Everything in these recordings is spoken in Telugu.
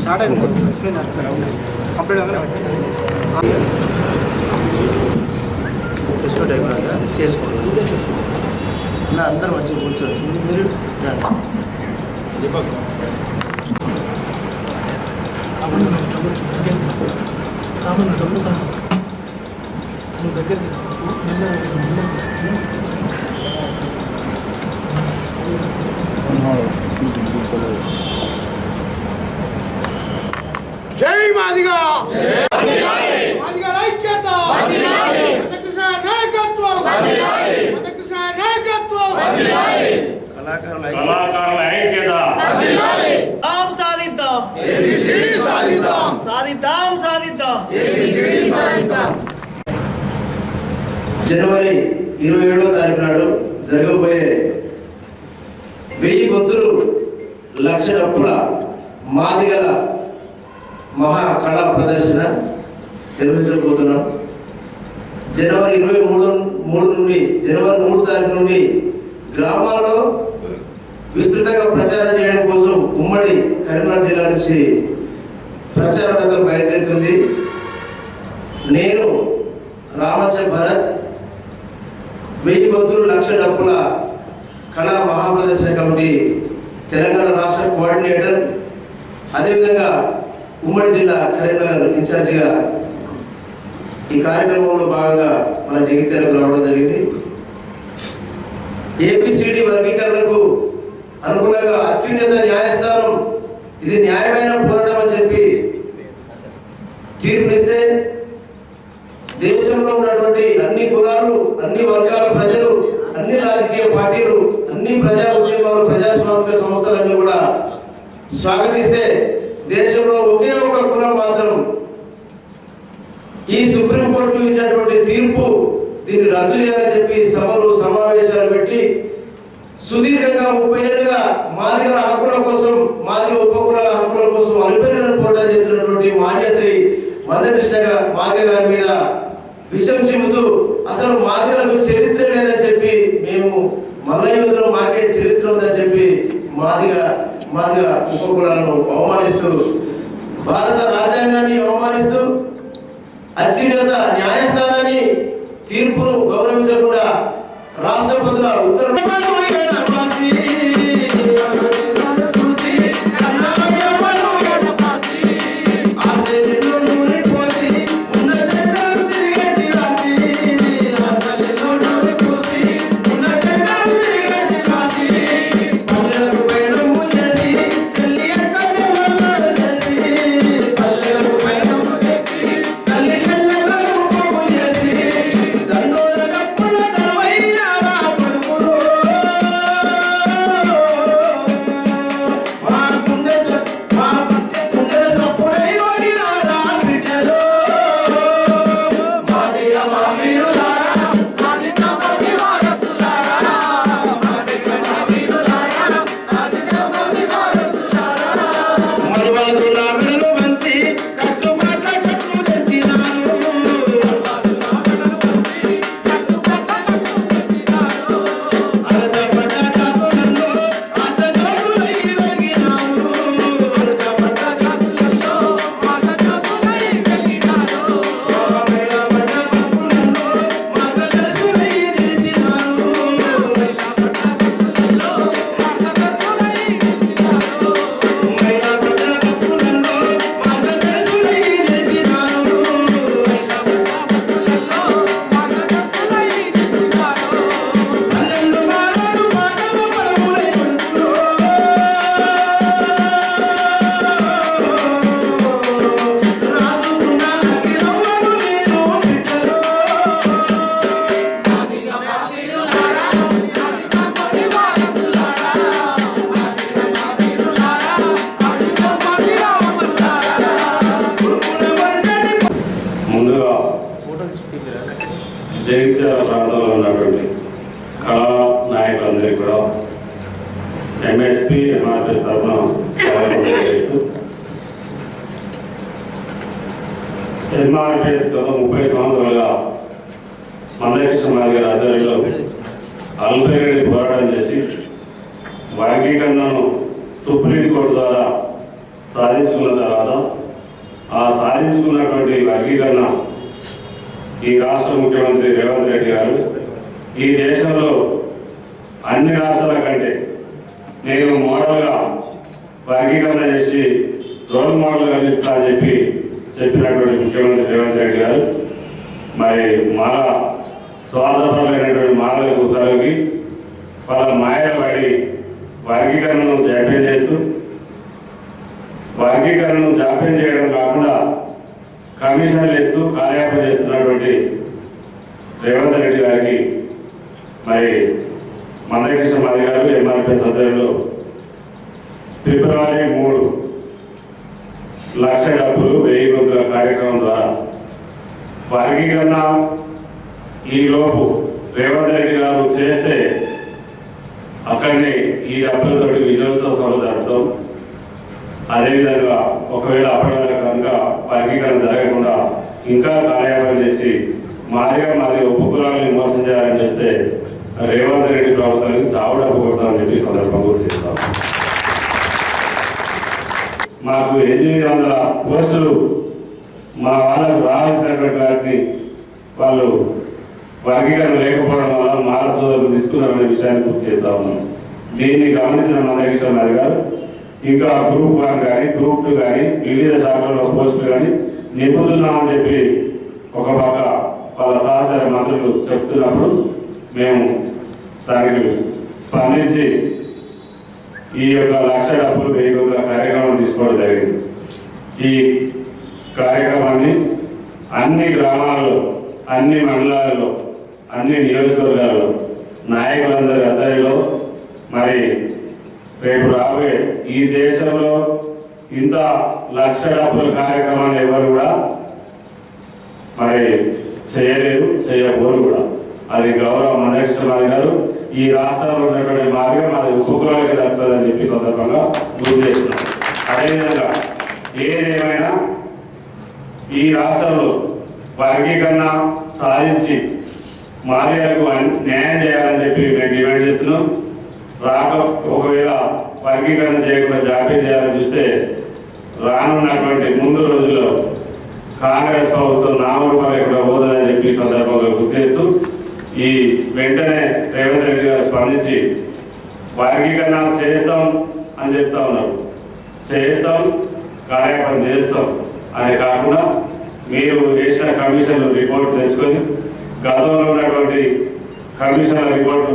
స్టార్ట్ అయింది. కంప్లీట్ కాగానే డిస్కౌంట్ అయిపోయాక చేసుకోండి అందరూ వచ్చి కూర్చోండి మీరు దీపక్ సామాన్య డబ్బు సామాన్య నువ్వు దగ్గర జై మాదిగా! మాదిగా ఐక్యత! నాయకత్వం! నాయకత్వం! కళాకారులు కళాకారుల ఐక్యత! సాధిద్దాం! సాధిద్దాం! సాధిద్దాం సాధిద్దాం! జనవరి ఇరవై ఏడవ తారీఖు నాడు జరగబోయే వెయ్యి గొంతులు లక్ష డప్పుల మాదిగల మహా కళా ప్రదర్శన నిర్వహించబోతున్నాం. జనవరి ఇరవై మూడు మూడు నుండి జనవరి మూడు తారీఖు నుండి గ్రామాల్లో విస్తృతంగా ప్రచారం చేయడం కోసం ఉమ్మడి కరీంనగర్ జిల్లా నుంచి ప్రచార రథం బయలుదేరుతుంది నేను రామచ భరత్ వెయ్యి గొంతులు లక్ష డప్పుల కళా మహాప్రదర్శన కమిటీ తెలంగాణ రాష్ట్ర కోఆర్డినేటర్ అదేవిధంగా ఉమ్మడి జిల్లా కరీంనగర్ ఇన్ఛార్జిగా ఈ కార్యక్రమంలో భాగంగా మన జగిత్యాలకు రావడం జరిగింది. ఏబిసిడి వర్గీకరణకు అనుకూలంగా అత్యున్నత న్యాయస్థానం ఇది న్యాయమైన పోరాటం అని చెప్పి తీర్పునిస్తే దేశంలో ఉన్నటువంటి అన్ని కులాలు అన్ని వర్గాల ప్రజలు అన్ని రాజకీయ పార్టీలు అన్ని ప్రజా ఉద్యమాలు ప్రజాస్వామిక సంస్థలన్నీ కూడా స్వాగతిస్తే దేశంలో ఒకే ఒక కులం మాత్రం. ఈ సుప్రీంకోర్టు ఇచ్చినటువంటి తీర్పు దీన్ని రద్దు చేయాలని చెప్పి సభలు సమావేశాలు పెట్టి సుదీర్ఘంగా ముప్పై ఏళ్ళుగా మాదిగల హక్కుల కోసం మాదిగ ఉపకులాల హక్కుల కోసం అలుపెరిగిన పోరాటం చేస్తున్నటువంటి మాన్యశ్రీ మందకృష్ణ మాదిగ గారి మీద విషం చెబుతూ అసలు మాదిగలకు చరిత్ర లేదని చెప్పి మేము మల్లయుద్ధంలో మాకే చరిత్ర ఉందని చెప్పి మాదిగ మాదిగా ఉపకులాలను అవమానిస్తూ భారత రాజ్యాంగాన్ని అవమానిస్తూ అత్యున్నత న్యాయస్థానాన్ని తీర్పును గౌరవించకుండా రాష్ట్రపతుల ఉత్తర్వులు జగిత్యాల ప్రాంతంలో ఉన్నటువంటి కళా నాయకులందరికీ కూడా ఎంఎస్పి ఎంఆర్ఎస్ తరఫున స్వాగతం ఎంఆర్ఎస్ గత ముప్పై సంవత్సరాలుగా మందకృష్ణ మాది గారి ఆధ్వర్యంలో అల్పగిరి పోరాటం చేసి వర్గీకరణను సుప్రీంకోర్టు ద్వారా సాధించుకున్న తర్వాత ఆ సాధించుకున్నటువంటి వర్గీకరణ ఈ రాష్ట్ర ముఖ్యమంత్రి రేవంత్ రెడ్డి గారు ఈ దేశంలో అన్ని రాష్ట్రాల కంటే నేను మోడల్గా వర్గీకరణ చేసి రోల్ మోడల్గా కలిగిస్తా అని చెప్పి చెప్పినటువంటి ముఖ్యమంత్రి రేవంత్ రెడ్డి గారు మరి మాల స్వాతంత్రమైనటువంటి మాలకు తొలగి వాళ్ళ మాయల పడి వర్గీకరణను జాప్యం చేస్తూ వర్గీకరణను జాప్యం చేయడం కాకుండా కమిషన్లు ఇస్తూ కార్యాపన చేస్తున్నటువంటి రేవంత్ రెడ్డి గారికి మరి మందకృష్ణ మాది గారు ఎంఆర్పీఎస్ ఆధ్వర్యంలో ఫిబ్రవరి మూడు లక్ష డబ్బులు వెయ్యి గొంతుల కార్యక్రమం ద్వారా వర్గీకరణ ఈలోపు రేవంత్ రెడ్డి గారు చేస్తే అక్కడిని ఈ డబ్బులతో విజయోత్సవ సభ జరుపుతాం. అదేవిధంగా ఒకవేళ అప్పటి కనుక వర్గీకరణ జరగకుండా ఇంకా కార్యాలయం చేసి మాదిగా మాదిరి ఉపకులాలను మోసం చేయాలని చెప్తే రేవంత్ రెడ్డి ప్రభుత్వానికి చావు డబ్బు కొడతామని చెప్పి సందర్భంగా చేస్తాం మాకు ఎనిమిది వందల పోస్టులు మా వాళ్ళకు రావాల్సినటువంటి వాటిని వాళ్ళు వర్గీకరణ లేకపోవడం వల్ల మాల సోదరులు తీసుకున్నారనే విషయాన్ని గుర్తు చేస్తా ఉన్నాం దీన్ని గమనించిన మన ఇష్టం గారు ఇంకా గ్రూప్ వన్ కానీ గ్రూప్ టూ కానీ వివిధ శాఖల్లో పోస్టులు కానీ నింపుతున్నామని చెప్పి ఒక పక్క వాళ్ళ సహచర మంత్రులు చెప్తున్నప్పుడు మేము దానికి స్పందించి ఈ యొక్క లక్ష డబ్బులు వెయ్యి వందల కార్యక్రమం తీసుకోవడం జరిగింది. ఈ కార్యక్రమాన్ని అన్ని గ్రామాలలో అన్ని మండలాలలో అన్ని నియోజకవర్గాల్లో నాయకులందరి అద్దరిలో మరి రేపు రాబోయే ఈ దేశంలో ఇంత లక్ష డబ్బుల కార్యక్రమాన్ని ఎవరు కూడా మరి చేయలేదు చేయకూడదు కూడా. అది గౌరవ మందకృష్ణ గారు ఈ రాష్ట్రంలో ఉన్నటువంటి మార్గం అది ఉపగ్రహానికి దక్కుతుందని చెప్పి సందర్భంగా గుర్తు చేస్తున్నాం. అదేవిధంగా ఏదేమైనా ఈ రాష్ట్రంలో వర్గీకరణ సాధించి మాదిగలకు న్యాయం చేయాలని చెప్పి మేము డిమాండ్ చేస్తున్నాం. రాక ఒకవేళ వర్గీకరణ చేయకుండా జాప్యం చేయాలని చూస్తే రానున్నటువంటి ముందు రోజుల్లో కాంగ్రెస్ ప్రభుత్వం నామరూపాలు ఎక్కడ పోదని చెప్పి సందర్భంగా గుర్తిస్తూ ఈ వెంటనే రేవంత్ రెడ్డి గారు స్పందించి వర్గీకరణ చేస్తాం అని చెప్తా ఉన్నారు. చేస్తాం కార్యక్రమం చేస్తాం అని కాకుండా మీరు వేసిన కమిషన్లు రిపోర్ట్ తెచ్చుకొని గతంలో ఉన్నటువంటి కమిషన్ల రిపోర్టు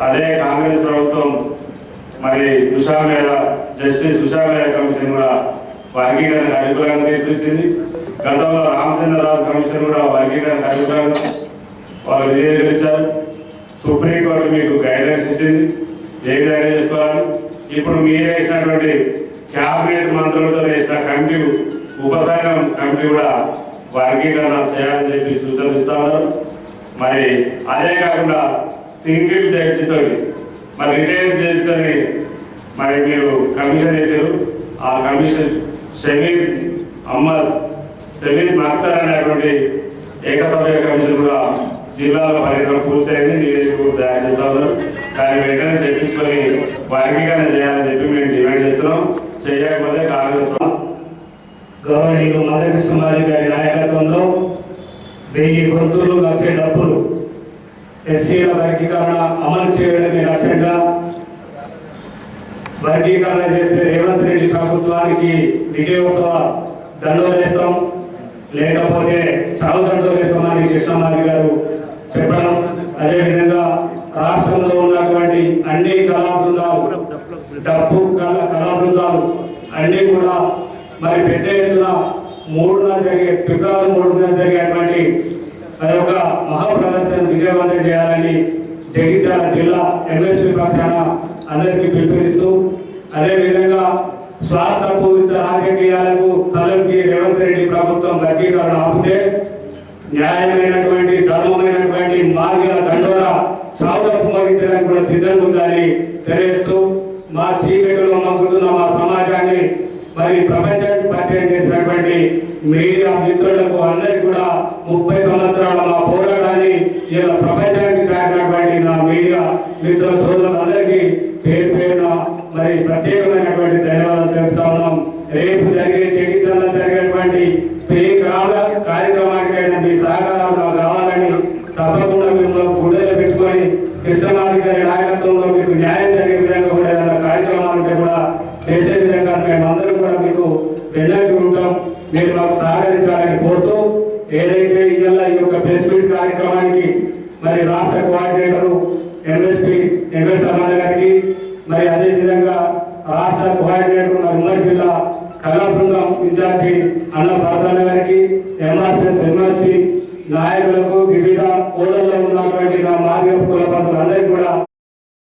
అదే కాంగ్రెస్ ప్రభుత్వం మరి ఉషా మేర జస్టిస్ ఉషా మేర కమిషన్ కూడా వర్గీకరణ కార్యక్రమం తీసుకొచ్చింది. గతంలో రామచంద్రరావు కమిషన్ కూడా వర్గీకరణ కార్యక్రమం వాళ్ళు నివేదించారు సుప్రీంకోర్టు మీకు గైడెన్స్ ఇచ్చింది. ఏ విధంగా చేసుకోవాలి? ఇప్పుడు మీరు వేసినటువంటి క్యాబినెట్ మంత్రులతో వేసిన కమిటీ ఉపసంఘం కమిటీ కూడా వర్గీకరణ చేయాలని చెప్పి సూచనలు ఇస్తా ఉన్నారు. మరి అదే కాకుండా సింగిల్ జడ్జితో మరి రిటైర్ జడ్జితో మరి మీరు కమిషన్ వేసారు ఆ కమిషన్ షమీర్ అమ్మర్ షమీర్ మక్తర్ అనేటువంటి ఏకసభ్య కమిషన్ కూడా జిల్లాలో పర్యటన పూర్తయింది. నివేదిక కూడా తయారు చేస్తా ఉన్నారు దాన్ని వెంటనే తెప్పించుకొని వర్గీకరణ చేయాలని చెప్పి మేము డిమాండ్ చేస్తున్నాం. చేయకపోతే కాంగ్రెస్ గవర్నీయులు గౌరవనీయులు మదకృష్ణ మాది గారి నాయకత్వంలో వెయ్యి గొంతులు లక్ష డబ్బులు ఎస్సీల వర్గీకరణ అమలు చేయడమే లక్ష్యంగా వర్గీకరణ చేస్తే రేవంత్ రెడ్డి ప్రభుత్వానికి విజయోత్సవ దండోలేస్తాం లేకపోతే చావు దండోలేస్తామని కృష్ణమారి గారు చెప్పడం. అదేవిధంగా రాష్ట్రంలో ఉన్నటువంటి అన్ని కళా బృందాలు డప్పు కళ కళా బృందాలు అన్నీ కూడా మరి పెద్ద ఎత్తున మూడున జరిగే ఫిబ్రవరి మూడున జరిగే ఆ యొక్క మహాప్రదర్శన విజయవంతం చేయాలని జగిత్యాల జిల్లా ఎంఎస్పీ పక్షాన అందరికీ పిలుపునిస్తూ అదేవిధంగా స్వార్థపూరిత రాజకీయాలకు తలకి రేవంత్ రెడ్డి ప్రభుత్వం వర్గీకరణ ఆపితే న్యాయమైనటువంటి ధర్మమైనటువంటి మార్గాల దండోరా చావుదప్పు మగించడానికి కూడా సిద్ధంగా ఉందని తెలియజేస్తూ మా చీకటిలో మగ్గుతున్న మా సమాజాన్ని మరి ప్రపంచానికి పరిచయం చేసినటువంటి మీడియా మిత్రులకు అందరికీ కూడా ముప్పై సంవత్సరాల మా పోరాటాన్ని ఇలా ప్రపంచానికి కార్యక్రమానికి మరి రాష్ట్ర కోఆర్డినేటరు ఎంఎస్పీ ఎంఎస్ రమణ గారికి మరి అదేవిధంగా రాష్ట్ర కోఆర్డినేటర్ మరి ఉమ్మడి జిల్లా కళా బృందం ఇన్ఛార్జి